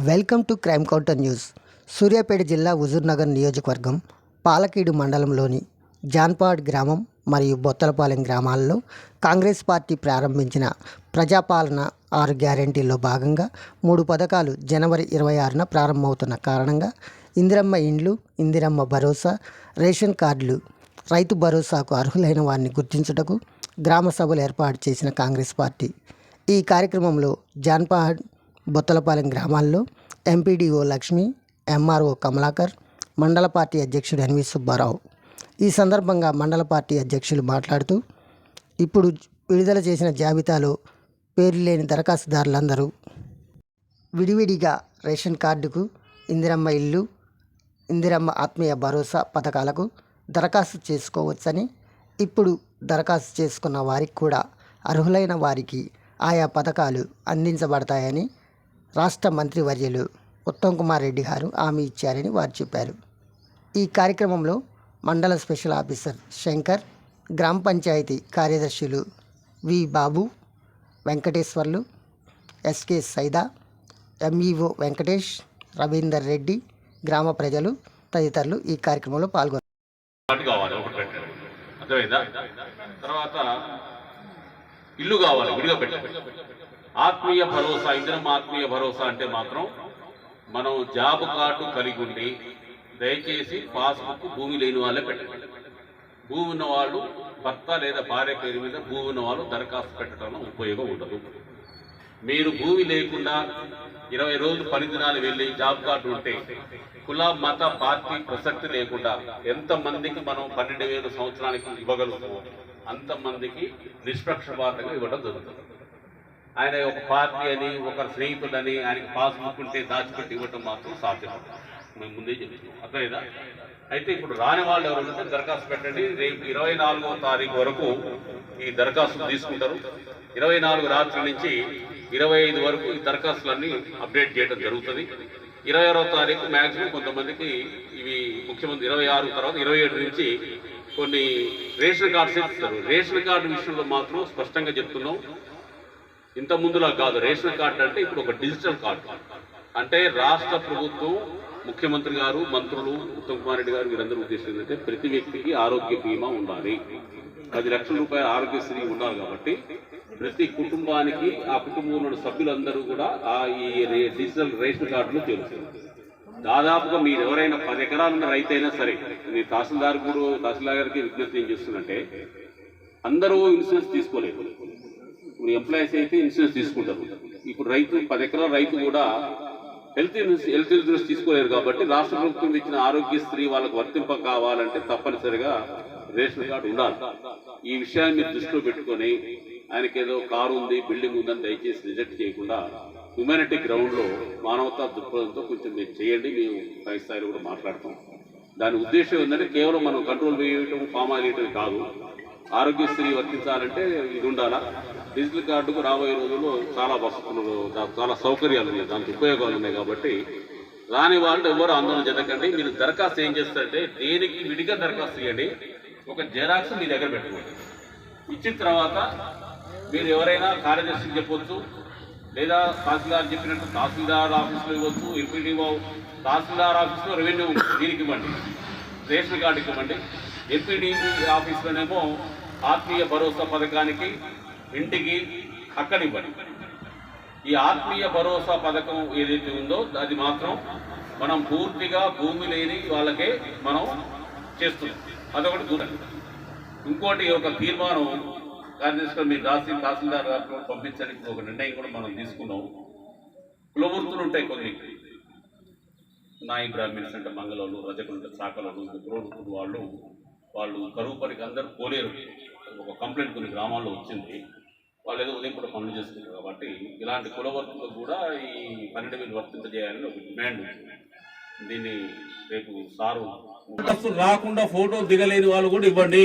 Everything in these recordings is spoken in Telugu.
Welcome to crime counter news. Suryapet జిల్లా హుజూర్నగర్ నియోజకవర్గం పాలకీడు మండలంలోని జాన్పాడ్ గ్రామం మరియు బొత్తలపాలెం గ్రామాల్లో కాంగ్రెస్ పార్టీ ప్రారంభించిన ప్రజాపాలన ఆరు గ్యారంటీల్లో భాగంగా మూడు పథకాలు జనవరి ఇరవై ఆరున ప్రారంభమవుతున్న కారణంగా ఇందిరమ్మ ఇండ్లు ఇందిరమ్మ భరోసా రేషన్ కార్డులు రైతు భరోసాకు అర్హులైన వారిని గుర్తించుటకు గ్రామ సభలు ఏర్పాటు చేసిన కాంగ్రెస్ పార్టీ. ఈ కార్యక్రమంలో జాన్పాడ్ బొత్తలపాలెం గ్రామాల్లో ఎంపీడీఓ లక్ష్మి ఎంఆర్ఓ కమలాకర్ మండల పార్టీ అధ్యక్షుడు ఎన్వి సుబ్బారావు. ఈ సందర్భంగా మండల పార్టీ అధ్యక్షులు మాట్లాడుతూ ఇప్పుడు విడుదల చేసిన జాబితాలో పేరు లేని దరఖాస్తుదారులందరూ విడివిడిగా రేషన్ కార్డుకు ఇందిరమ్మ ఇల్లు ఇందిరమ్మ ఆత్మీయ భరోసా పథకాలకు దరఖాస్తు చేసుకోవచ్చని ఇప్పుడు దరఖాస్తు చేసుకున్న వారికి కూడా అర్హులైన వారికి ఆయా పథకాలు అందించబడతాయని రాష్ట్ర మంత్రివర్యులు ఉత్తమ్ కుమార్ రెడ్డి గారు హామీ ఇచ్చారని వారు చెప్పారు. ఈ కార్యక్రమంలో మండల స్పెషల్ ఆఫీసర్ శంకర్ గ్రామ పంచాయతీ కార్యదర్శులు V Babu Venkateswarlu SK Saida MEO Venkatesh Ravinder Reddy గ్రామ ప్రజలు తదితరులు ఈ కార్యక్రమంలో పాల్గొన్నారు. తర్వాత ఇల్లు కావాలి విడిగా పెట్టాలి. ఆత్మీయ భరోసా ఇందిరం ఆత్మీయ భరోసా అంటే మాత్రం మనం జాబ్ కార్డు కలిగి ఉండి దయచేసి పాస్బుక్ భూమి లేని వాళ్ళే పెట్టండి. భూమి ఉన్న వాళ్ళు భర్త లేదా భార్య పేరు మీద భూమి ఉన్న వాళ్ళు దరఖాస్తు పెట్టడం ఉపయోగం ఉండదు. మీరు భూమి లేకుండా ఇరవై రోజులు పని దినాలు వెళ్ళి జాబ్ కార్డు ఉంటే కుల మత పార్టీ ప్రసక్తి లేకుండా ఎంతమందికి మనం పన్నెండు వేల సంవత్సరానికి ఇవ్వగలుగుతామో అంతమందికి నిష్పక్షపాతంగా ఇవ్వడం జరుగుతుంది. ఆయన ఒక పార్టీ అని ఒక స్నేహితుడని ఆయనకి పాస్బుక్ ఉంటే దాచిపెట్టి ఇవ్వటం మాత్రం సాధ్యం మేము ముందే చెప్తున్నాం. అర్థమైందా? అయితే ఇప్పుడు రాని వాళ్ళు ఎవరంటే దరఖాస్తు పెట్టండి. రేపు ఇరవై నాలుగవ తారీఖు వరకు ఈ దరఖాస్తులు తీసుకుంటారు. ఇరవై నాలుగు రాత్రి నుంచి ఇరవై ఐదు వరకు ఈ దరఖాస్తులన్నీ అప్డేట్ చేయడం జరుగుతుంది. ఇరవై ఆరో తారీఖు మ్యాక్సిమం కొంతమందికి ఇవి ముఖ్యమంత్రి ఇరవై ఆరు తర్వాత ఇరవై ఏడు నుంచి కొన్ని రేషన్ కార్డ్స్ ఇస్తారు. రేషన్ కార్డు విషయంలో మాత్రం స్పష్టంగా చెప్తున్నాం. ఇంత ముందులా కాదు. రేషన్ కార్డు అంటే ఇప్పుడు ఒక డిజిటల్ కార్డు. అంటే రాష్ట్ర ప్రభుత్వం ముఖ్యమంత్రి గారు మంత్రులు ఉత్తమ్ కుమార్ రెడ్డి గారు వీరందరూ ఉద్దేశం ప్రతి వ్యక్తికి ఆరోగ్య బీమా ఉండాలి. పది లక్షల రూపాయల ఆరోగ్యశ్రీ ఉండాలి కాబట్టి ప్రతి కుటుంబానికి ఆ కుటుంబంలోని సభ్యులందరూ కూడా ఆ ఈ డిజిటల్ రేషన్ కార్డులు చేరుతారు దాదాపుగా మీరు ఎవరైనా పది ఎకరాలు ఉన్న రైతు అయినా సరే నేను తహసీల్దార్ కూడా తహసీల్దార్ గారికి విజ్ఞప్తి ఏం చేస్తున్నంటే అందరూ ఇన్సూరెన్స్ తీసుకోలేదు. ఇప్పుడు ఎంప్లాయీస్ అయితే ఇన్సూరెన్స్ తీసుకుంటారు. ఇప్పుడు రైతు పది ఎకరాల రైతు కూడా హెల్త్ ఇన్సూరెన్స్ హెల్త్ ఇన్సూరెన్స్ తీసుకోలేరు కాబట్టి రాష్ట్ర ప్రభుత్వం ఇచ్చిన ఆరోగ్యశ్రీ వాళ్ళకు వర్తింప కావాలంటే తప్పనిసరిగా రేషన్ కార్డు ఉండాలి. ఈ విషయాన్ని మీరు దృష్టిలో పెట్టుకొని ఆయనకి ఏదో కారు ఉంది బిల్డింగ్ ఉందని దయచేసి రిజెక్ట్ చేయకుండా హ్యుమానిటీ గ్రౌండ్లో మానవతా దృక్పథంతో కొంచెం మీరు చేయండి మేము పై స్థాయిలో కూడా మాట్లాడతాం. దాని ఉద్దేశం ఏంటంటే కేవలం మనం కంట్రోల్ వేయటం ఫామ్ వేయటం కాదు ఆరోగ్యశ్రీ వర్తించాలంటే ఇది ఉండాలా? డిజిటల్ కార్డుకు రాబోయే రోజుల్లో చాలా వసతులు చాలా సౌకర్యాలు ఉన్నాయి దానికి ఉపయోగాలు ఉన్నాయి కాబట్టి రాని వాళ్ళు ఎవరు ఆందోళన చెందకండి. మీరు దరఖాస్తు ఏం చేస్తారంటే దేనికి విడిగా దరఖాస్తు చేయండి ఒక జెరాక్స్ మీ దగ్గర పెట్టుకోండి. ఇచ్చిన తర్వాత మీరు ఎవరైనా కార్యదర్శికి చెప్పొచ్చు లేదా తహసీల్దార్ చెప్పినట్టు తహసీల్దార్ ఆఫీస్లో ఇవ్వచ్చు ఎంపీడీఓ తహసీల్దార్ ఆఫీస్లో రెవెన్యూ దీనికి ఇవ్వండి. రేషన్ కార్డుకి ఇవ్వండి. ఎంపీడీ ఆఫీస్లోనేమో ఆత్మీయ భరోసా పథకానికి ఇంటికి అక్కడ ఈ ఆత్మీయ భరోసా పథకం ఏదైతే ఉందో అది మాత్రం మనం పూర్తిగా భూమి లేని వాళ్ళకే మనం చేస్తున్నాం. అదొకటి దూరం ఇంకోటి ఒక తీర్మానం కార్యదర్శిగా మీరు రాసి తహసీల్దార్ గారు పంపించడానికి ఒక నిర్ణయం కూడా మనం తీసుకున్నాం. కులవృత్తులు ఉంటాయి కొన్ని. నాయి బ్రాహ్మిన్స్ అంటే మంగళవాళ్ళు రజకులు అంటే శాఖలు కులవృత్తులు వాళ్ళు వాళ్ళు కరువు పనికి అందరూ పోలేరు. ఒక కంప్లైంట్ కొన్ని గ్రామాల్లో వచ్చింది. వాళ్ళు ఏదో ఉదయం కూడా పనులు చేస్తున్నారు కాబట్టి ఇలాంటి కులవర్తులకు కూడా ఈ పన్నెండు వేలు వర్తింపజేయాలని ఒక డిమాండ్ దీన్ని రేపు సారు రాకుండా ఫోటో దిగలేని వాళ్ళు కూడా ఇవ్వండి.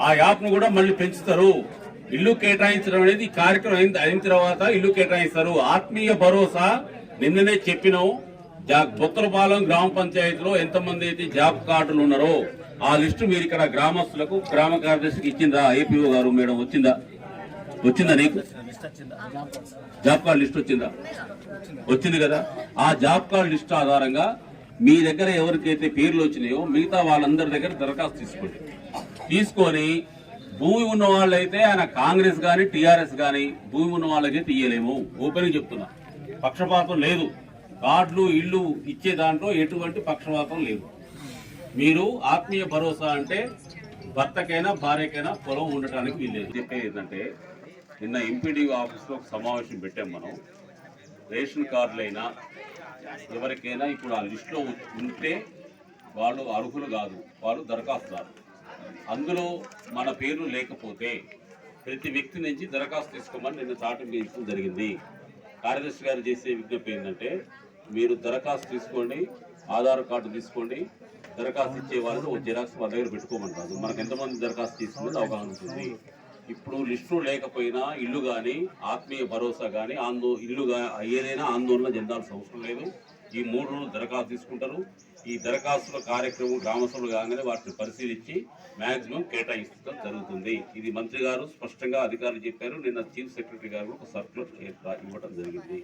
ఆ యాప్ను కూడా మళ్ళీ పెంచుతారు. ఇల్లు కేటాయించడం అనేది కార్యక్రమం అయింది అయిన తర్వాత ఇల్లు కేటాయిస్తారు. ఆత్మీయ భరోసా నిన్ననే చెప్పినాం. జా- బొత్తలపాలెం గ్రామ పంచాయతీలో ఎంతమంది అయితే జాబ్ కార్డులు ఉన్నారో ఆ లిస్టు మీరు ఇక్కడ గ్రామస్తులకు గ్రామ కార్యదర్శికి ఇచ్చిందా? ఏపీఓ గారు మేడం వచ్చిందా? వచ్చిందా నీకు? జాబ్ కార్డు లిస్ట్ వచ్చిందా? వచ్చింది కదా. ఆ జాబ్ కార్డ్ లిస్ట్ ఆధారంగా మీ దగ్గర ఎవరికైతే పేర్లు వచ్చినాయో మిగతా వాళ్ళందరి దగ్గర దరఖాస్తు తీసుకోండి. తీసుకొని భూమి ఉన్న వాళ్ళైతే ఆయన కాంగ్రెస్ గాని టిఆర్ఎస్ గాని భూమి ఉన్న వాళ్ళకైతే ఇయ్యలేము. ఓపెన్ చెప్తున్నా. పక్షపాతం లేదు. కార్డులు ఇల్లు ఇచ్చే దాంట్లో ఎటువంటి పక్షపాతం లేదు. మీరు ఆత్మీయ భరోసా అంటే భర్తకైనా భార్యకైనా పొలం ఉండటానికి వీల్లేదు. చెప్పేది ఏంటంటే నిన్న ఎంపీడీ ఆఫీస్లో సమావేశం పెట్టాం మనం. రేషన్ కార్డులైనా ఎవరికైనా ఇప్పుడు ఆ లిస్టులో ఉంటే వాళ్ళు అర్హులు కాదు వాళ్ళు దరఖాస్తుదారు. అందులో మన పేరు లేకపోతే ప్రతి వ్యక్తి నుంచి దరఖాస్తు తీసుకోమని నిన్న చాటు చేయడం జరిగింది. కార్యదర్శి గారు చేసే విజ్ఞప్తి ఏంటంటే మీరు దరఖాస్తు తీసుకోండి ఆధార్ కార్డు తీసుకోండి దరఖాస్తు ఇచ్చే వాళ్ళని ఒక జిరాక్స్ వాళ్ళ దగ్గర పెట్టుకోమంటారు మనకు ఎంతమంది దరఖాస్తు తీసుకున్నది అవగాహన ఉంటుంది. ఇప్పుడు లిస్టు లేకపోయినా ఇల్లు కానీ ఆత్మీయ భరోసా కానీ ఆందో ఇల్లు ఏదైనా ఆందోళన చెందాల్సిన అవసరం లేదు. ఈ మూడు రోజులు దరఖాస్తు తీసుకుంటారు. ఈ దరఖాస్తుల కార్యక్రమం గ్రామసభలు కాగానే వాటిని పరిశీలించి మ్యాక్సిమం కేటాయించడం జరుగుతుంది. ఇది మంత్రి గారు స్పష్టంగా అధికారులు చెప్పారు. నిన్న చీఫ్ సెక్రటరీ గారు ఒక సర్క్యులర్ ఇవ్వడం జరిగింది.